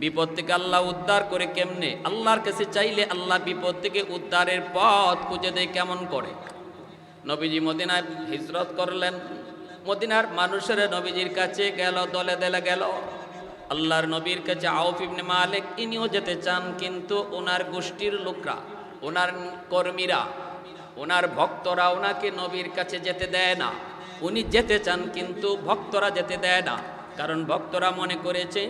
বিপদ থেকে আল্লাহ উদ্ধার করে কেমনে? আল্লাহর কাছে চাইলে আল্লাহ বিপদ থেকে উদ্ধারের পথ খুঁজে দেয় কেমন করে? নবীজি মদিনায় হিজরত করলেন। মদিনার মানুষেরা নবীজির কাছে গেল, দলে দলে গেল। আল্লাহর নবীর কাছে আউফ ইবনে মালিক, ইনিও যেতে চান, কিন্তু ওনার গোষ্ঠীর লোকরা, ওনার কর্মীরা, ওনার ভক্তরা ওনাকে নবীর কাছে যেতে দেয় না। উনি যেতে চান, কিন্তু ভক্তরা যেতে দেয় না। কারণ ভক্তরা মনে করেছে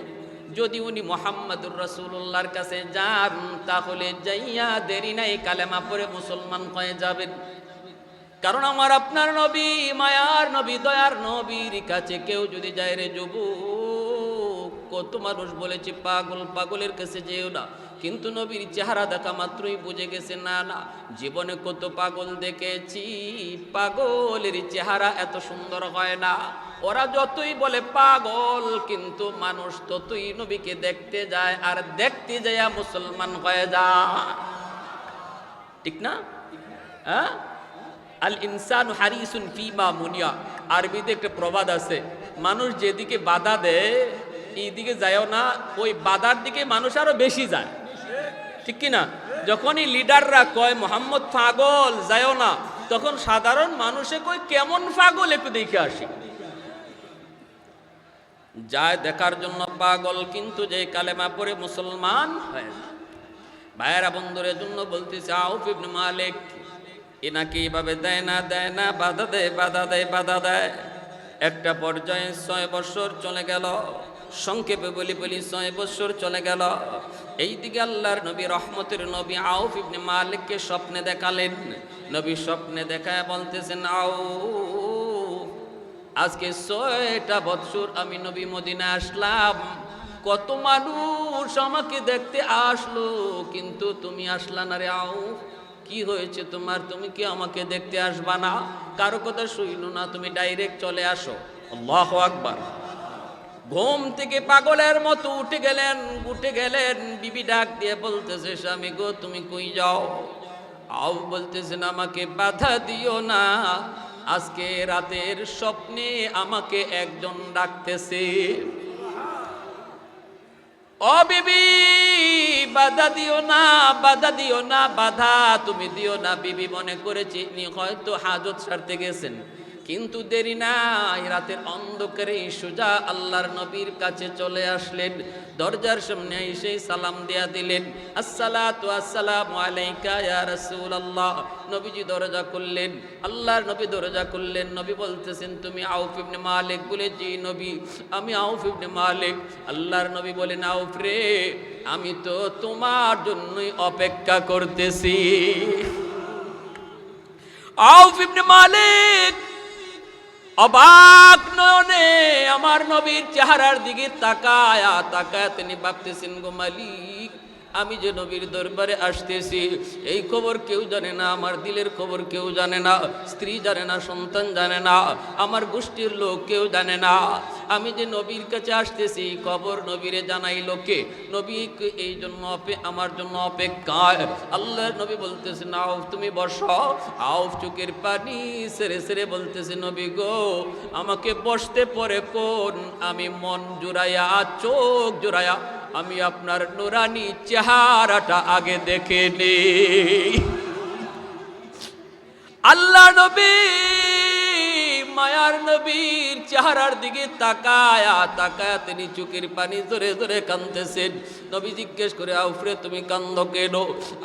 যদি উনি মোহাম্মদুর রসুল্লাহর কাছে যান, তাহলে যাইয়া দেরি নাই কালেমা পরে মুসলমান হয়ে যাবেন। কারণ আমার আপনার নবী, মায়ার নবী, দয়ার নবীর কাছে কেউ যদি যায় রে যুবক, কত মানুষ বলেছে, পাগল, পাগলের কাছে যেও না। কিন্তু নবীর চেহারা দেখা মাত্রই বুঝে গেছে, না না, জীবনে কত পাগল দেখেছি। পাগলের চেহারা এত সুন্দর হয় না। ওরা যতই বলে পাগল, কিন্তু মানুষ ততই নবীকে দেখতে যায় আর দেখতে যায় মুসলমান হয়ে যায়। ঠিক না? হ্যাঁ? আল ইনসান হারিসুন ফিমা মুনিয়া। আরবিতে একটা প্রবাদ আছে, মানুষ যেদিকে বাধা দেয়, এইদিকে যায়ও না, ওই বাধার দিকে মানুষ আরও বেশি যায়। ঠিক কি না? যখনই লিডাররা কয়, মোহাম্মদ পাগল যায়ও না, তখন সাধারণ মানুষে কয়, কেমন পাগল একটু দেখে আসি? যায় দেখার জন্য পাগল, কিন্তু যে কালেমা পরে মুসলমান হয় না। ভাইয়েরা বন্ধুরের জন্য বলতেছে, আউফ ইবনে মালিক, এনাকে এইভাবে দেয় না দেয় না, বাধা দেয় বাধা দেয় বাধা দেয়। একটা পর্যায়ে ছয় বছর চলে গেল, সংক্ষেপে বলি বলি, ছয় বছর চলে গেল। এইদিকে আল্লাহর নবী, রহমতের নবী আউফ ইবনে মালিককে স্বপ্নে দেখালেন। নবী স্বপ্নে দেখায় বলতেছেন, আউফ আজকে ছয়টা বৎসর আমি নবী মদিনা আসলাম। কত মানুষ আমাকে দেখতে আসলো, কিন্তু তুমি আসলা না রে আও। কি হয়েছে তোমার? তুমি কি আমাকে দেখতে আসবা না? কারও কথা শুইল না, তুমি ডাইরেক্ট চলে আসো। আল্লাহ আকবার। ঘুম থেকে পাগলের মতো উঠে গেলেন উঠে গেলেন, বিবি ডাক দিয়ে বলতেছে, স্বামী গো, তুমি কই যাও? আও বলতেছেন, আমাকে বাধা দিও না। আজকে রাতের স্বপ্নে আমাকে একজন ডাকতেছে। ও বিবি, বাধা দিও না, বাধা দিও না, বাধা তুমি দিও না। বিবি মনে করেছি হয়তো হাজত সারতে গেছেন। কিন্তু দেরি নাই, রাতের অন্ধকারে সোজা আল্লাহর নবীর কাছে চলে আসলেন। দরজার সামনে এসে সালাম দেয়া দিলেন। আসসালাতু আসসালামু আলাইকা ইয়া রাসূলুল্লাহ। নবীজি দরজা করলেন আল্লাহর নবী দরজা করলেন নবী বলতেছেন, তুমি আউফ ইবনে মালিক বলে জি নবী, আমি আউফ ইবনে মালিক। আল্লাহর নবী বলেন, আউফ রে, আমি তো তোমার জন্যই অপেক্ষা করতেছি। আউফ ইবনে মালিক অবাক নয়নে আমার নবীর চেহারার দিকে তাকায়া তাকায় তিনি ভাবতেছেন গো মালিক আমি যে নবীর দরবারে আসতেছি, এই খবর কেউ জানে না, আমার দিলের খবর কেউ জানে না, স্ত্রী জানে না, সন্তান জানে না, আমার গোষ্ঠীর লোক কেউ জানে না। আমি যে নবীর কাছে আসতেছি, খবর নবীরে জানাই লোকে নবী এই জন্য আমার জন্য অপেক্ষায়। আল্লাহর নবী বলতেছে না তুমি বসো। আউফ চোখের পানি সেরে সেরে বলতেছে, নবী গো, আমাকে বসতে পরে কোন? আমি মন জুড়াইয়া, চোখ জুড়াইয়া আমি আপনার নুরানি চেহারাটা আগে দেখে নেই। আল্লাহ নবী মায়ার নবীর চেহারার দিকে তাকায়া তাকায়া তিনি চোখের পানি ধরে ধরে কান্দতেছেন নবী জিজ্ঞেস করে, আউফরে, তুমি কান্দ কেন?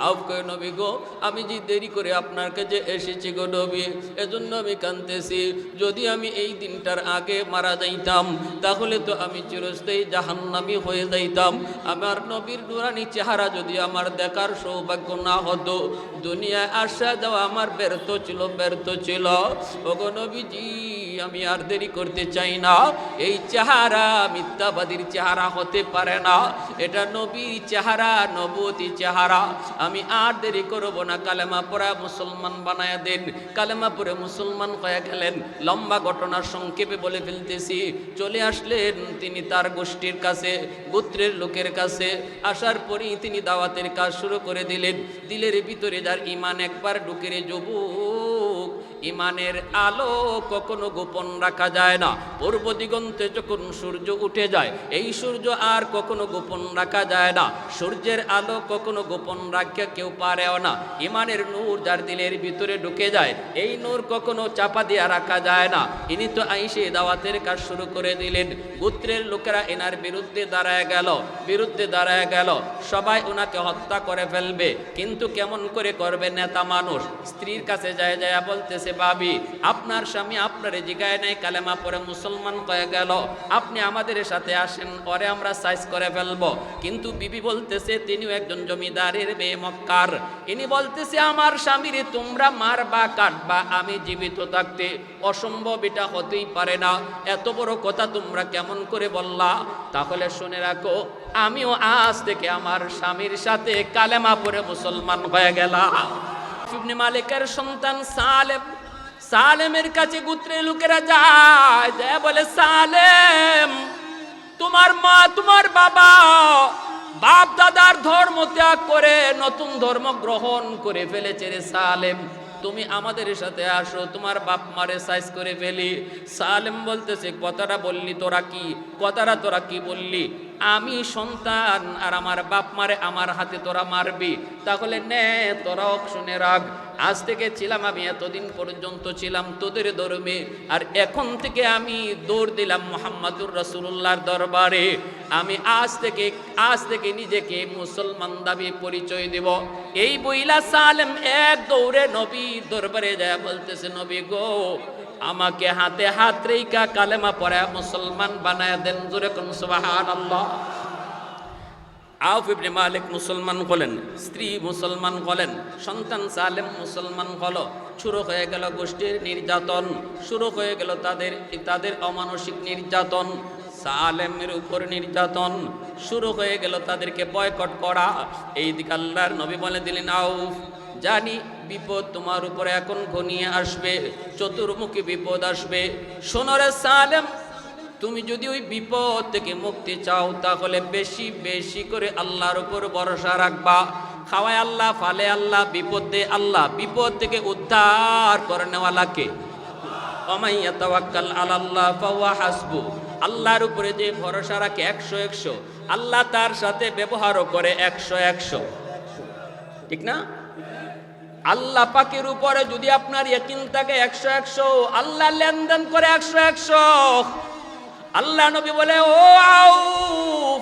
আউফ কে নবী গো, আমি যে দেরি করে আপনার কাছে এসেছি গো নবী, এজন্য আমি কান্দতেছি যদি আমি এই দিনটার আগে মারা যাইতাম, তাহলে তো আমি চিরস্থায়ী জাহান্নামি হয়ে যাইতাম। আমার নবীর নুরানি চেহারা যদি আমার দেখার সৌভাগ্য না হতো, দুনিয়ায় আসা যাওয়া আমার ব্যর্থ ছিল ব্যর্থ ছিল। ওগো নবীজি আমি আর দেরি করতে চাই না। এই চেহারা মিথ্যাবাদীর চেহারা হতে পারে না। এটা নবীর চেহারা নবতী চেহারা। আমি আর দেরি করব না। কালেমা পড়া মুসলমান বানায় দেন। কালেমা পরে মুসলমান হয়ে গেলেন। লম্বা ঘটনা সংক্ষেপে বলে ফেলতেছি। চলে আসলেন তিনি তার গোষ্ঠীর কাছে, গোত্রের লোকের কাছে। আসার পরেই তিনি দাওয়াতের কাজ শুরু করে দিলেন। দিলের ভিতরে যার ইমান একবার ঢুকে রে যুবক ইমানের আলো কখনো গোপন রাখা যায় না। পূর্ব দিগন্তে যখন সূর্য উঠে যায়, এই সূর্য আর কখনো গোপন রাখা যায় না। সূর্যের আলো কখনো গোপন রাখা কেউ পারেও না। ইমানের নূর যার দিলের ভিতরে ঢুকে যায়, এই নূর কখনো চাপা দিয়া রাখা যায় না। ইনি তো আইসে দাওয়াতের কাজ শুরু করে দিলেন। গোত্রের লোকেরা এনার বিরুদ্ধে দাঁড়ায় গেল, বিরুদ্ধে দাঁড়ায় গেল। সবাই ওনাকে হত্যা করে ফেলবে। কিন্তু কেমন করে করবে নেতা মানুষ? স্ত্রীর কাছে যায় যায় বলতেছে ভাবি, আপনার স্বামী আপনারে জিগায় নাই, কালেমা পরে মুসলমান হয়ে গেল। আপনি আমাদের সাথে আসেন, পরে আমরা সাইজ করে ফেলব। কিন্তু বিবি বলতেছে, তিনিও একজন জমিদারের মেয়ে মক্কার। ইনি বলতেছে, আমার স্বামীরে তোমরা মারবা, কাটবা, আমি জীবিত থাকতে। অসম্ভব এটা হতেই পারে না। এত বড় কথা তোমরা কেমন করে বললা? তাহলে শুনে রাখো, আমিও আজ থেকে আমার স্বামীর সাথে কালেমা পরে মুসলমান হয়ে গেলাম। ইবনে মালিকের সন্তান সালেম সালেমের কাছে গুত্রে লোকেরা যায় যায় বলে, সালেম, তোমার মা, তোমার বাবা বাপ দাদার ধর্ম ত্যাগ করে নতুন ধর্ম গ্রহণ করে ফেলেছে রে সালেম। তুমি আমাদের সাথে আসো, তোমার বাপ মারে সাইজ করে ফেলি। সালেম বলতেছে, কথাটা বললি তোরা কি? কথাটা তোরা কি বললি? আমি সন্তান আর আমার বাপ মারে আমার হাতে তোরা মারবি। তাহলে নে, তোরাও শুনে রাখ। আজ থেকে ছিলাম আমি, এতদিন পর্যন্ত ছিলাম তোদের ধর্মে। আর এখন থেকে আমি দৌড় দিলাম মোহাম্মদুর রসুল্লাহর দরবারে। আমি আজ থেকে আজ থেকে নিজেকে মুসলমান দাবি পরিচয় দেব। এই বইলা সালেম এক দৌড়ে নবীর দরবারে যায় বলতেছে, নবী গো আমাকে হাতে হাত রেখা কালেমা পরে মুসলমান বানায় দেন জোরে কোন সুবাহান আল্লাহ আউফ ইবনে মালিক মুসলমান হলেন, স্ত্রী মুসলমান হলেন, সন্তান সালেম মুসলমান হলো, শুরু হয়ে গেল গোষ্ঠীর নির্যাতন, শুরু হয়ে গেল তাদের তাদের অমানসিক নির্যাতন, সালেমের উপর নির্যাতন, শুরু হয়ে গেল তাদেরকে বয়কট করা। এই দিকে আল্লাহর নবী বলে দিলেন, আউফ, জানি বিপদ তোমার উপরে এখন ঘনিয়ে আসবে, চতুর্মুখী বিপদ আসবে। সোনরে সালেম, তুমি যদি ওই বিপদ থেকে মুক্তি চাও, তাহলে বেশি বেশি করে আল্লাহর উপর ভরসা রাখবা। খাওয়ায় আল্লাহ, ফালে আল্লাহ, বিপদ দে আল্লাহ, বিপদ থেকে উদ্ধার করে নেওয়ালাকে আল্লাহর উপরে যে ভরসা রাখে একশো একশো, আল্লাহ তার সাথে ব্যবহারও করে একশো একশো। ঠিক না? আল্লাহ পাকের উপরে যদি আপনার ইয়কিন থাকে একশো একশো, আল্লাহ লেনদেন করে একশো একশো। আল্লাহ নবী বলে, ও আউফ,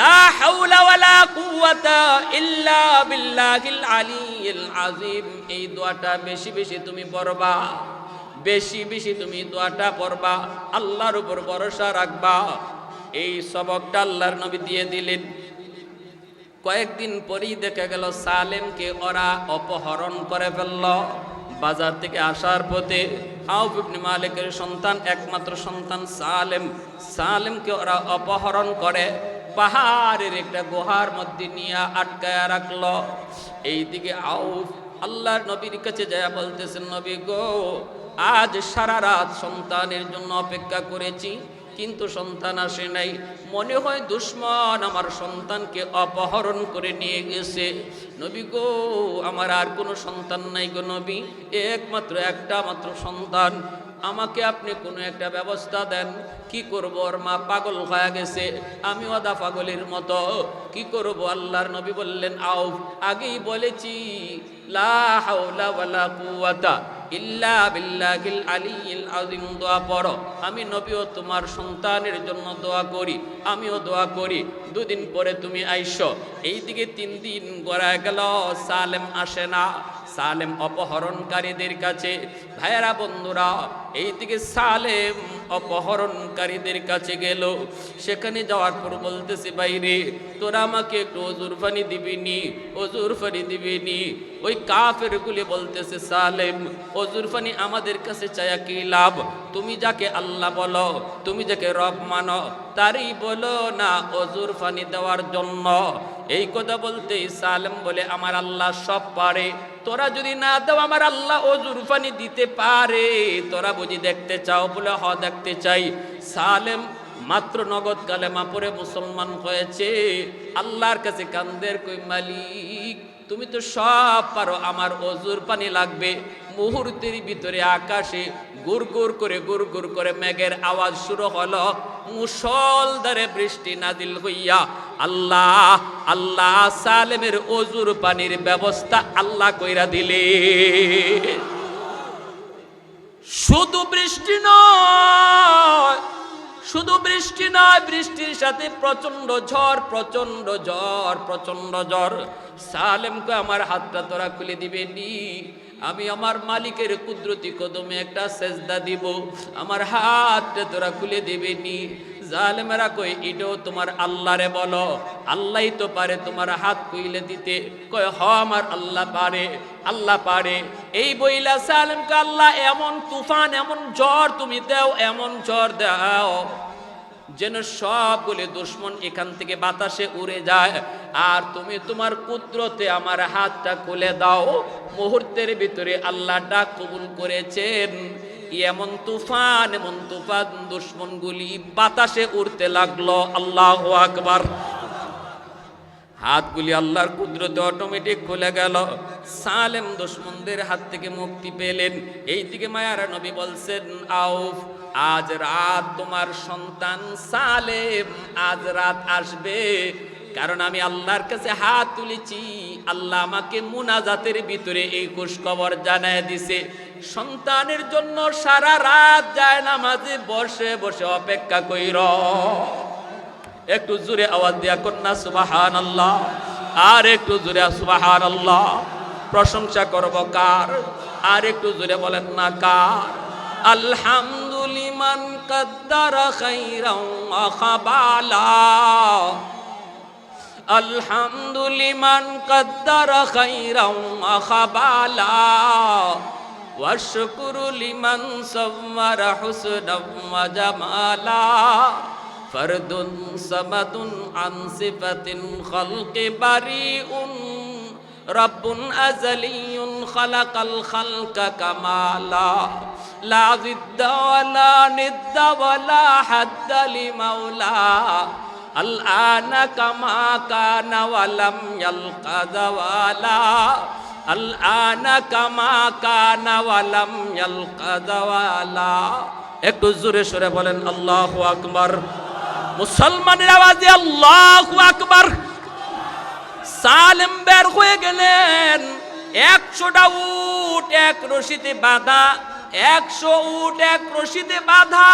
লা হাওলা ওয়ালা কুওয়াতা ইল্লা বিল্লাহিল আলিয়্যিল আযীম। এই দোয়াটা বেশি বেশি তুমি পড়বা, বেশি বেশি তুমি দোয়াটা পড়বা, আল্লাহর উপর ভরসা রাখবা। এই সবকটা আল্লাহর নবী দিয়ে দিলেন। কয়েকদিন পরেই দেখা গেল সালেমকে ওরা অপহরণ করে ফেলল। বাজার থেকে আসার পথে আউফ মালিকের সন্তান, একমাত্র সন্তান সালেম। সালেমকে ওরা অপহরণ করে, পাহাড়ের একটা গুহার মধ্যে নিয়ে আটকায়া রাখল। এইদিকে আউফ আল্লাহর নবীর কাছে যায় বলতেছেন নবী গো, আজ সারা রাত সন্তানের জন্য অপেক্ষা করেছি। কিন্তু সন্তান আসে নাই। মনে হয় দুশ্মন আমার সন্তানকে অপহরণ করে নিয়ে গেছে। নবী গো, আমার আর কোনো সন্তান নাই গো নবী। একমাত্র একটা মাত্র সন্তান। আমাকে আপনি কোনো একটা ব্যবস্থা দেন। কি করব? ওর মা পাগল হয়ে গেছে। আমি ওদা পাগলের মতো। কি করব? আল্লাহর নবী বললেন আও আগেই বলেছি, লা হাওলা ওয়ালা কুওয়াতা। ইল্লা বিল্লাহিল আলিয়্যিল আযীম, দোয়া পড়ো। আমি নবীও তোমার সন্তানের জন্য দোয়া করি, আমিও দোয়া করি। দুদিন পরে তুমি আইসো। এইদিকে তিন দিন গড়ায় গেল, সালেম আসে না। সালেম অপহরণকারীদের কাছে, ভাইয়েরা বন্ধুরা, এইদিকে সালেম অপহরণকারীদের কাছে গেল। সেখানে যাওয়ার পর বলতেছে বাইরে তোরা আমাকে একটু অজুর পানি দিবিনি অজুর পানি দিবিনি ওই কাফের গুলি বলতেছে, সালেম, অজুর পানি আমাদের কাছে চায়া কি লাভ? তুমি যাকে আল্লাহ বলো, তুমি যাকে রব মানো, তারই বলো না অজুর পানি দেওয়ার জন্য? এই কথা বলতেই সালেম বলে, আমার আল্লাহ সব পারে তোরা যদি না দাও আমার আল্লাহ ও জুরফানি দিতে পারে। তোরা বুঝি দেখতে চাও বলে হ দেখতে চাই। সালেম মাত্র নগদ কালে পরে মুসলমান হয়েছে। আল্লাহর কাছে কান্দের কই মালিক? তুমি তো সব পারো, আমার অজুর পানি লাগবে। মুহূর্তের ভিতরে আকাশে গুড় গুড় করে, গুড় গুড় করে মেঘের আওয়াজ শুরু হলো। মুসলধারে বৃষ্টি নাদিল হইয়া আল্লাহ আল্লাহ সালেমের অজুর পানির ব্যবস্থা আল্লাহ কইরা দিলে শুধু বৃষ্টি নয়, শুধু বৃষ্টি নয়, বৃষ্টির সাথে প্রচণ্ড ঝড় প্রচণ্ড ঝড় প্রচণ্ড ঝড়। সালেমকে আমার হাতটা তোরা খুলে দিবে নি। আমি আমার মালিকের কুদরতি কদমে একটা সেজদা দিব। আমার হাতটা তোরা খুলে দিবে নি। জালেমেরা কই এটাও তোমার আল্লাহরে বলো। আল্লাহই তো পারে তোমার হাত কইলে দিতে। কয়, হ, আমার আল্লাহ পারে আল্লাহ পারে। এই বইলা সালেমকে আল্লাহ, এমন তুফান, এমন জ্বর তুমি দেও, এমন ঝড় দাও। যেন সবগুলি দুশ্মন এখান থেকে বাতাসে উড়ে যায়। আর তুমি তোমার কুদরতে আমার হাতটা খুলে দাও। মুহূর্তের ভিতরে আল্লাহ ডাক কবুল করেছেন। এমন তুফান এমন তুফান, দুশ্মনগুলি বাতাসে উড়তে লাগল। আল্লাহ আকবার। হাতগুলি আল্লাহর কুদরতে অটোমেটিক খুলে গেল। সালেম দুশ্মনদের হাত থেকে মুক্তি পেলেন। এই দিকে মায়ারা নবী বলছেন, আউফ, আজ রাত তোমার সন্তান সালেম, আজ রাত আসবে। কারণ আমি আল্লাহর কাছে হাত তুলেছি। আল্লাহ আমাকে মুনাজাতের ভিতরে এই খোঁজখবর জানায় দিছে। সন্তানের জন্য সারা রাত যায় নামাজে, বসে বসে অপেক্ষা কইর। একটু জোরে আওয়াজ দিয়া কন্যা সুবাহান আল্লাহ আর একটু জোরে সুবাহান আল্লাহ প্রশংসা করব কার আর একটু জোরে বলেন না কার আলহামদুলিমান কদ্দার খাইরাও আখাবালা আলহামদুলিমান কদ্দার খাইরাও আখাবালা والشكر لمن صور حسنا وجمالا فرد صمد عن صفة الخلق بريء رب أزلي خلق الخلق كمالا لا ضد ولا ند ولا حد لمولى الآن كما كان ولم يلق زوالا الآن كما كان ولم يلق زوالا একটু জোরে সরে বলেন আল্লাহু আকবার মুসলমানের আওয়াজে আল্লাহ আকবার। সালেম বের হয়ে গেলেন। একশোটা উট, এক রশিতে বাঁধা, একশো উট, এক রশিতে বাঁধা।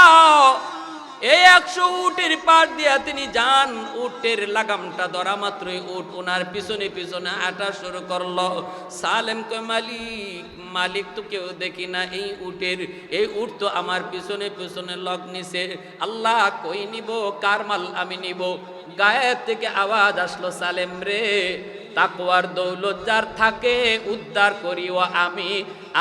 এই একশো উটের পার দিয়া তিনি যান, উটের লাগামটা ধরা মাত্রই উট। ওনার পিছনে পিছনে আটা শুরু করল। সালেম কয়, মালিক মালিক তো কেউ দেখি না এই উটের। এই উট তো আমার পিছনে পিছনে লগ নিছে। আল্লাহ কই নিব? কার মাল আমি নিব? গায়ের থেকে আওয়াজ আসলো, সালেম রে তাকওয়ার দৌলত যার থাকে, উদ্ধার করিও আমি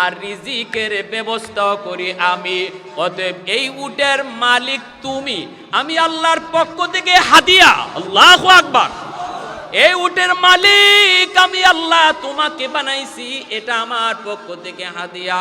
আর রিজিকের ব্যবস্থা করি আমি। অতএব এই উটের মালিক তুমি। আমি আল্লাহর পক্ষ থেকে হাদিয়া, আল্লাহ আকবার। এই উটের মালিক আমি আল্লাহ তোমাকে বানাইছি, এটা আমার পক্ষ থেকে হাদিয়া।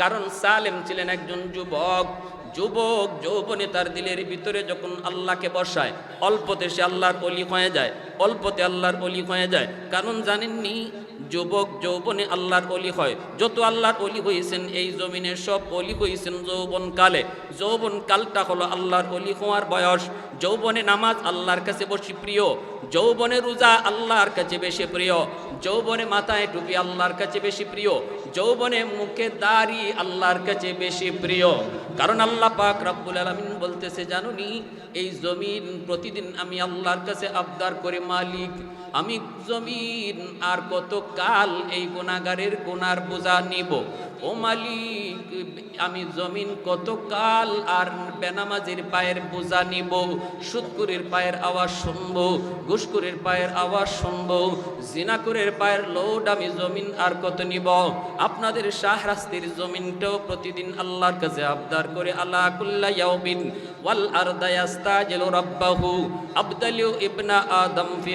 কারণ সালেম ছিলেন একজন যুবক। যুবক, যৌবনে তার দিলের ভিতরে যখন আল্লাহকে বসায়, অল্পতে সে আল্লাহর অলি হয়ে যায়, অল্পতে আল্লাহর অলি হয়ে যায়। কারণ জানেননি, যুবক, যৌবনে আল্লাহর অলি হয়। যত আল্লাহর অলি হয়েছেন এই জমিনে সব অলি হয়েছেন যৌবন কালে। যৌবন কালটা হলো আল্লাহর অলি হওয়ার বয়স। যৌবনে নামাজ আল্লাহর কাছে বেশি প্রিয়। যৌবনে রোজা আল্লাহর কাছে বেশি প্রিয়। যৌবনে মাথায় টুপি আল্লাহর কাছে বেশি প্রিয়। যৌবনে মুখে দাড়ি আল্লাহর কাছে বেশি প্রিয়। কারণ আল্লাহ পাক রব্বুল আলমিন বলতেছে, জানুনি, এই জমিন প্রতিদিন আমি আল্লাহর কাছে আবদার করে মালিক। আমি জমিন আর কত কাল এই গুণাগারের গুনার বোঝা নিব? ও মালিক, আমি জমিন কত কাল আর বেনামাজির পায়ের বোঝা নিব? সুৎকুরের পায়ের আওয়াজ শুনব ঘুষকুরের পায়ের আওয়াজ শুনব জিনাকুরের পায়ের লোড আমি জমিন আর কত নিব? আপনাদের শাহরাস্তির জমিনটাও প্রতিদিন আল্লাহর কাছে আবদার করে আল্লাহ কুল্লা ইয়াউমিন ওয়াল আরদা ইয়াস্তাজিলু রাব্বাহু আবদালিউ ইবনা আদম ফি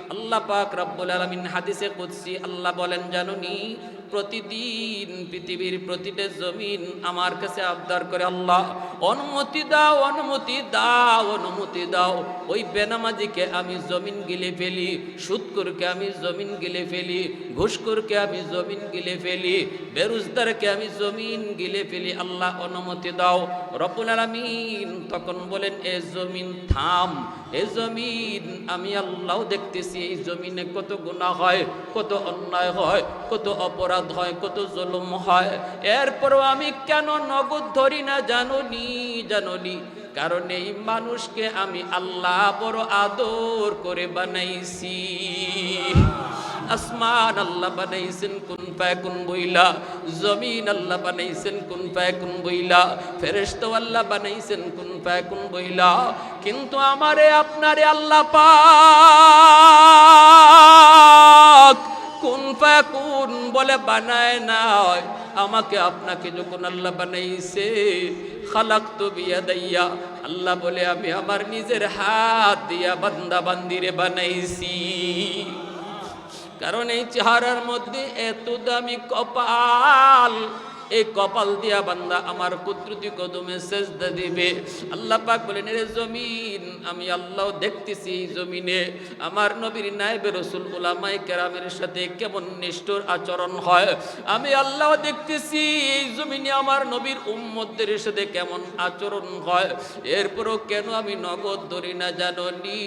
আল্লাহ পাক রব্বুল আলামিন হাদিসে কুদসি, আল্লাহ বলেন, জানুনি, প্রতিদিন পৃথিবীর প্রতিটা জমিন আমার কাছে আবদার করে আল্লাহ, অনুমতি দাও অনুমতি দাও অনুমতি দাও। ওই বেনামাজিকে আমি জমিন গিলে ফেলি সুৎকুরকে আমি জমিন গিলে ফেলি ঘুষকুরকে আমি জমিন গিলে ফেলি বেরুজদারকে আমি জমিন গিলে ফেলি। আল্লাহ, অনুমতি দাও। রব্বুল আলামিন তখন বলেন, এ জমিন থাম, এ জমিন আমি আল্লাহ দেখতেছি এই জমিনে কত গুণা হয়, কত অন্যায় হয়, কত অপরাধ হয়, কত জলম হয়। এরপরও আমি কেন নগদ ধরি না জানুনি জানুনি? কারণ এই মানুষকে আমি আল্লাহ বড় আদর করে বানাইছি। আসমান আল্লাহ বানাইছেন, কোন কোন বইলা? জমিন আল্লাহ বানাইছেন, কোন কোন বইলা? ফেরেশতা আল্লাহ বানাইছেন, কোন কোন বইলা? কিন্তু আমারে, আপনারে আল্লাহ পাক কোন কোন বলে বানায় নাই। আমাকে আপনাকে যখন আল্লাহ বানাইছে খালাক তো বিয়া দাইয়া আল্লাহ বলে, আমি আমার নিজের হাত দিয়া বান্দা বান্দিরে বানাইছি। কারণ এই চেহারার মধ্যে এত দামি কপাল। এই কপাল দিয়া বান্দা আমার কুদরতি কদমে সেজদা দিবে। আল্লাহ পাক বলেন রে জমিন, আমি আল্লাহ দেখতেছি এই জমিনে। আমার নবীর নাইবে রসুল উলামাই কেরামের সাথে কেমন নিষ্ঠুর আচরণ হয়? আমি আল্লাহ দেখতেছি এই জমিনে আমার নবীর উম্মতদের সাথে কেমন আচরণ হয়? এরপরও কেন আমি নগদ ধরি না জানি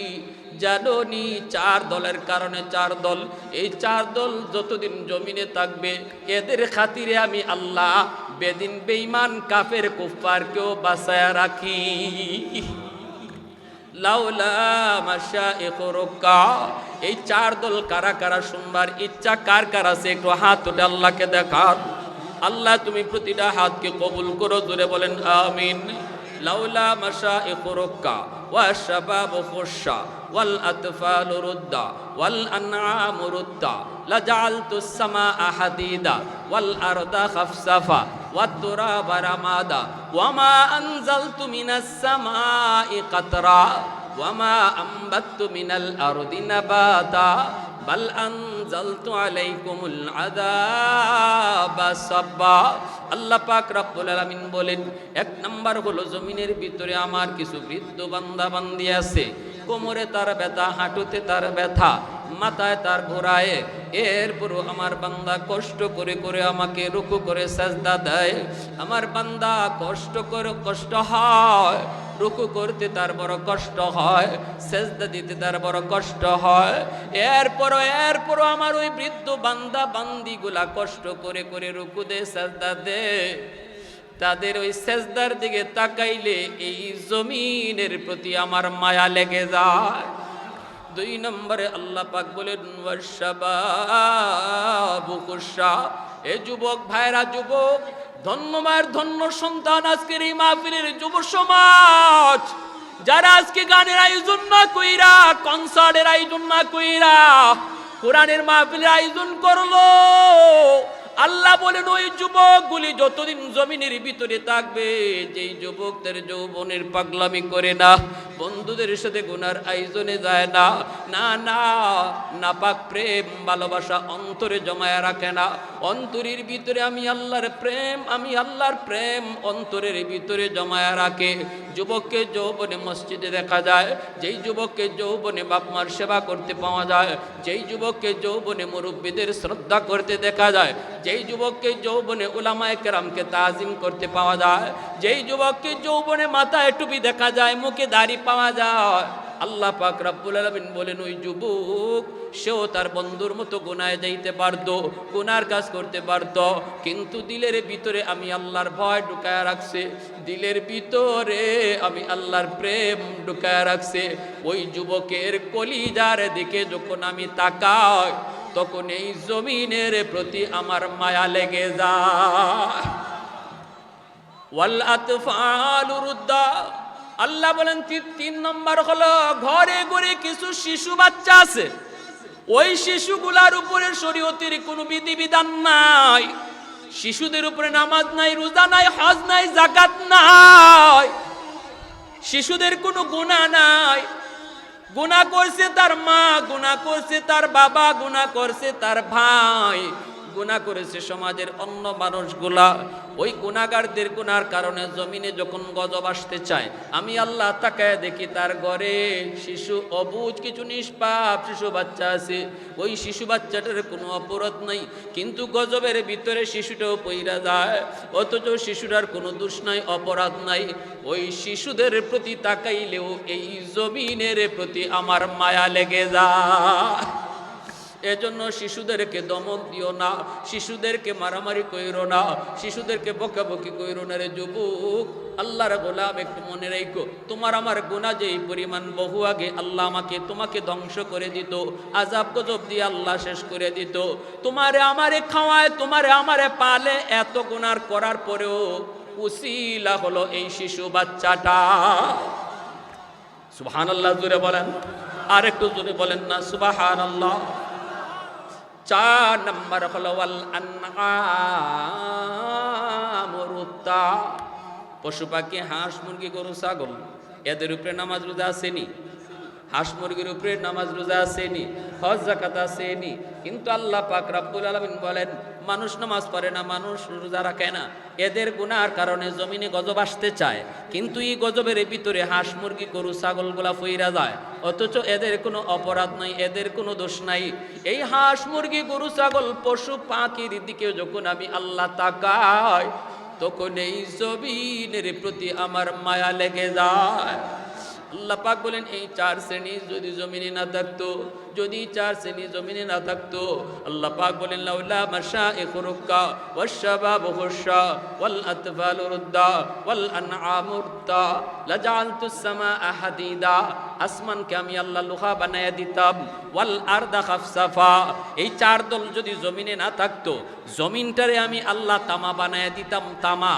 জানোনি চার দলের কারণে চার দল। এই চার দল যতদিন জমিনে থাকবে, এদের খাতিরে আমি আল্লাহ বেদিন বেঈমান, কাফের কুফারকেও বাঁচায় রাখি। এই চার দল কারা কারা শুনবার ইচ্ছা, কার কার আছে, একটু হাত উঠে আল্লাহকে দেখান। আল্লাহ, তুমি প্রতিটা হাতকে কবুল করো, জোরে বলেন, আমিন। লাউলা মাশা একরকা والشباب خشا والأطفال ردا والأنعام ردا لجعلت السماء حديدا والأرض خفصفا والتراب رمادا وما أنزلت من السماء قطرا وما أنبت من الأرض نباتا بل أنزلت عليكم العذاب صبا আল্লাহ পাক রব্বুল আলামিন বলেন, এক নাম্বার হলো জমিনের ভিতরে আমার কিছু বৃদ্ধ বান্দা বান্দি আছে, কোমরে তার ব্যথা, হাঁটুতে তার ব্যথা, মাথায় তার ঘোরায় এরপরও আমার বান্দা কষ্ট করে করে আমাকে রুকু করে সাজদা দেয়, আমার বান্দা কষ্ট করে কষ্ট হয়। রুকু করতে তার বড় কষ্ট হয়, সেজদা দিতে তার বড় কষ্ট হয়। এরপরও এরপরও আমার ওই বৃদ্ধ বান্দা বান্দিগুলা কষ্ট করে করে রুকু দে সেজদা দে তাদের ওই সেজদার দিকে তাকাইলে এই জমিনের প্রতি আমার মায়া লেগে যায়। দুই নম্বরে আল্লাহ পাক বলেন এ যুবক, ভাইরা, যুবক ধন্য মায়ের ধন্য সন্তান আজকের এই মাহফিলের যুব সমাজ। যারা আজকে গানের আয়োজন না কইরা কনসার্টের আয়োজন না কইরা, কোরআনের মাহফিলের আয়োজন করল। আল্লাহ বলেন, ওই যুবকগুলি যতদিন জমিনের ভিতরে থাকবে, যেই যুবকদের যৌবনের পাগলামি করে না, বন্ধুদের সাথে গুনার আয়োজনে যায় না না না, নাপাক প্রেম, ভালোবাসা অন্তরে জমায়া রাখে না, অন্তরের ভিতরে আমি আল্লাহর প্রেম, আমি আল্লাহর প্রেম অন্তরের ভিতরে জমায়া রাখে। যুবককে যৌবনে মসজিদে দেখা যায়, যেই যুবককে যৌবনে বাপমার সেবা করতে পাওয়া যায়, যেই যুবককে যৌবনে মুরব্বীদের শ্রদ্ধা করতে দেখা যায় যেই যুবককে যৌবনে উলামায়ে কেরামকে তাজিম করতে পাওয়া যায়, যেই যুবককে যৌবনে মাথায় টুপি দেখা যায়, মুখে দাড়ি পাওয়া যায়, আল্লাহ পাক আলামিন বলেন, ওই যুবক, সেও তার বন্ধুর মতো গুনায় যাইতে পারতো, গুনার কাজ করতে পারতো, কিন্তু দিলের ভিতরে আমি আল্লাহর ভয় ঢুকায়া রাখছে, দিলের ভিতরে আমি আল্লাহর প্রেম ঢুকায় রাখছে। ওই যুবকের কলিজার দিকে যখন আমি তাকাই তখন এই জমিনের প্রতি আমার মায়া লেগে যায়। আল্লাহ বলেন, তিন নম্বর হলো, ঘরে ঘরে কিছু শিশু বাচ্চা আছে। ওই শিশুগুলার উপরে শরীয়তের কোনো বিধিবিধান নাই। শিশুদের উপরে নামাজ নাই, রোজা নাই, হজ নাই জাকাত নাই। শিশুদের কোনো গুণা নাই। গুণা করছে তার মা গুণা করছে তার বাবা গুণা করছে তার ভাই। গুণা করেছে সমাজের অন্য মানুষগুলা, ওই গুণাগারদের গুনার কারণে জমিনে যখন গজব আসতে চায়, আমি আল্লাহ তাকায় দেখি তার ঘরে শিশু, অবুজ কিছু নিষ্পাপ শিশু বাচ্চা আছে। ওই শিশু বাচ্চাটার কোনো অপরাধ নাই, কিন্তু গজবের ভিতরে শিশুটাও পইরা যায়, অথচ শিশুটার কোনো দোষ নাই, অপরাধ নাই। ওই শিশুদের প্রতি তাকাইলেও এই জমিনের প্রতি আমার মায়া লেগে যায়। এজন্য শিশুদেরকে দমক দিও না, শিশুদেরকে মারামারি কইরো না, শিশুদেরকে বকাবকি কইরো না রে যুবক। আল্লাহর গোলাম একটু মনে রেখো, তোমার আমার গুণা যেই পরিমাণ বহু আগে আল্লাহ আমাকে, তোমাকে ধ্বংস করে দিত আজাব গজব দিয়ে আল্লাহ শেষ করে দিত। তোমারে আমারে খাওয়ায়, তোমারে আমারে পালে এত গুনার করার পরেও উসিলা হলো এই শিশু বাচ্চাটা। সুবহান আল্লাহ জুড়ে বলেন। আর একটু জুড়ে বলেন না সুবাহান আল্লাহ চার নম্বর হলো পশু পাখি হাঁস মুরগি গরু ছাগল এদের উপরে নামাজ রোজা আসেনি। হাঁস মুরগির উপরে নামাজ রোজা আসেনি, হজ জাকাত আসেনি। কিন্তু আল্লাহ পাক রাব্বুল আলামিন বলেন, মানুষ নামাজ পড়ে না, মানুষ রোজা রাখে না। এদের গুনার কারণে জমিনে গজব আসতে চায়। কিন্তু এই গজবের ভিতরে হাঁস মুরগি, গরু, ছাগলগুলা ফইরা যায়। অথচ এদের কোনো অপরাধ নাই, এদের কোনো দোষ নাই। এই হাঁস মুরগি, গরু, ছাগল, পশু, পাখির দিকে যখন আমি আল্লাহ তাকাই, তখন এই জমিনের প্রতি আমার মায়া লেগে যায়। আল্লাহ পাক বলেন, এই চার শ্রেণি যদি জমিনে না থাকতো, যদি চার শ্রেণি জমিনে না থাকতো, আল্লাহ পাক বলেন, লাউলা মাশা ইখরুকা ওয়াশাবাবু খুশা ওয়াল আতফালু রুদ্দা ওয়াল আনআমু রুদ্দা লাজালতু সামাআ হাদিদা। আসমানকে আমি আল্লাহ লোহা বানায়া দিতাম, ওয়াল আরদা খাফসাফা। এই চার দল যদি জমিনে না থাকতো, জমিনটারে আমি আল্লাহ তামা বানায়া দিতাম, তামা।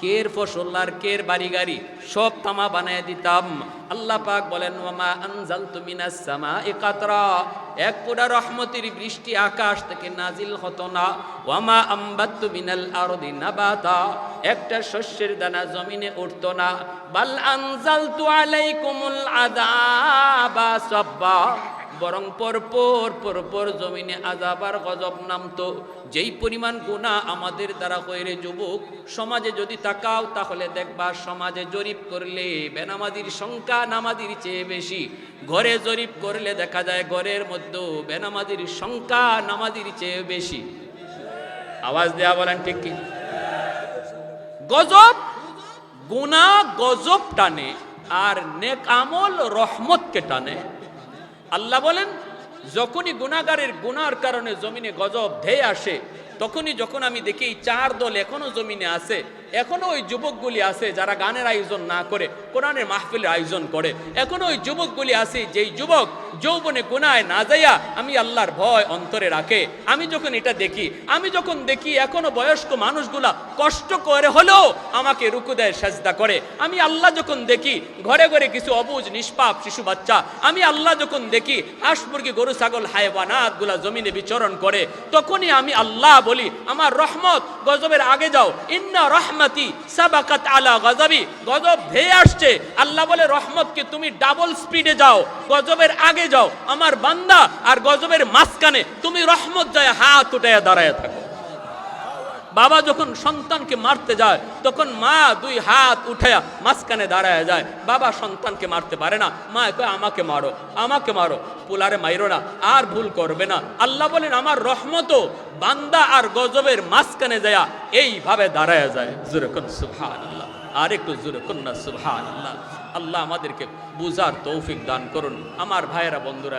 কের ফসল আর কের বাড়ি গাড়ি? সব তামা বানায় দিতাম। আল্লাহ পাক বলেন ওমা আনজাল তুমিনাস সামা একাতরা এক পুরা রহমতের বৃষ্টি আকাশ থেকে নাজিল হতো না। ওয়ামা আম্বাত্তু মিনাল আরদি নাবাতা। একটা শস্যের দানা জমিনে উঠত না। বাল আনজালতু আলাইকুমুল আযাবা সাব্বা। বরং পরপর পরপর জমিনে আজাবার গজব নামতো। যেই পরিমাণ গুণা আমাদের দ্বারা হয়ে যুবক, সমাজে যদি তাকাও তাহলে দেখবা সমাজে জরিপ করলে বেনামাদির সংখ্যা নামাদির চেয়ে বেশি। ঘরে জরিপ করলে দেখা যায় ঘরের মধ্যেও বেনামাদির সংখ্যা নামাদির চেয়ে বেশি। আওয়াজ দেয়া বলেন ঠিক কি? গজব গুণা গজব টানে আর নেক আমল রহমতকে টানে। আল্লাহ বলেন, যখনই গুণাগারের গুনার কারণে জমিনে গজব ধেয়ে আসে, তখনই যখন আমি দেখি চার দল এখনও জমিনে আছে এখনও ওই যুবকগুলি আছে যারা গানের আয়োজন না করে, কোরআনের মাহফিলের আয়োজন করে। এখনও ওই যুবকগুলি আছে যেই যুবক যৌবনে গুনায় না যাইয়া আমি আল্লাহর ভয় অন্তরে রাখে। আমি যখন এটা দেখি, আমি যখন দেখি এখনও বয়স্ক মানুষগুলা কষ্ট করে হলেও আমাকে রুকু দেয়, সাজদা করে। আমি আল্লাহ যখন দেখি, ঘরে ঘরে কিছু অবুজ, নিষ্পাপ শিশু বাচ্চা, আমি আল্লাহ যখন দেখি, হাঁস গরু, ছাগল হায়বানাতগুলা জমিনে বিচরণ করে, তখনই আমি আল্লাহ বলি, আমার রহমত গজবের আগে যাও, ইন্না রহমতি সাবাকাত আলা গজবি। গজব ধেয়ে আসছে। আল্লাহ বলে, রহমতকে তুমি ডাবল স্পিডে যাও, গজবের আগে যাও। আমার বান্দা আর গজবের মাঝখানে তুমি রহমত যায় হাত উঠাইয়া দাঁড়ায় থাকো। বাবা যখন সন্তানকে মারতে যায়, তখন মা দুই হাত উঠায়া মাঝখানে দাঁড়ায় যায়। বাবা সন্তানকে মারতে পারে না। মা কয়, আমাকে মারো আমাকে মারো। পুলারে মাইরো না, আর ভুল করবে না। আল্লাহ বলেন, আমার রহমত বান্দা আর গজবের মাঝখানে যায় এইভাবে দাঁড়ায় যায়। জোরে কোন সুবহান আল্লাহ আর একটু জোরে কন্যা সুবহান আল্লাহ আল্লাহ আমাদেরকে বুঝার তৌফিক দান করুন। আমার ভাইয়েরা, বন্ধুরা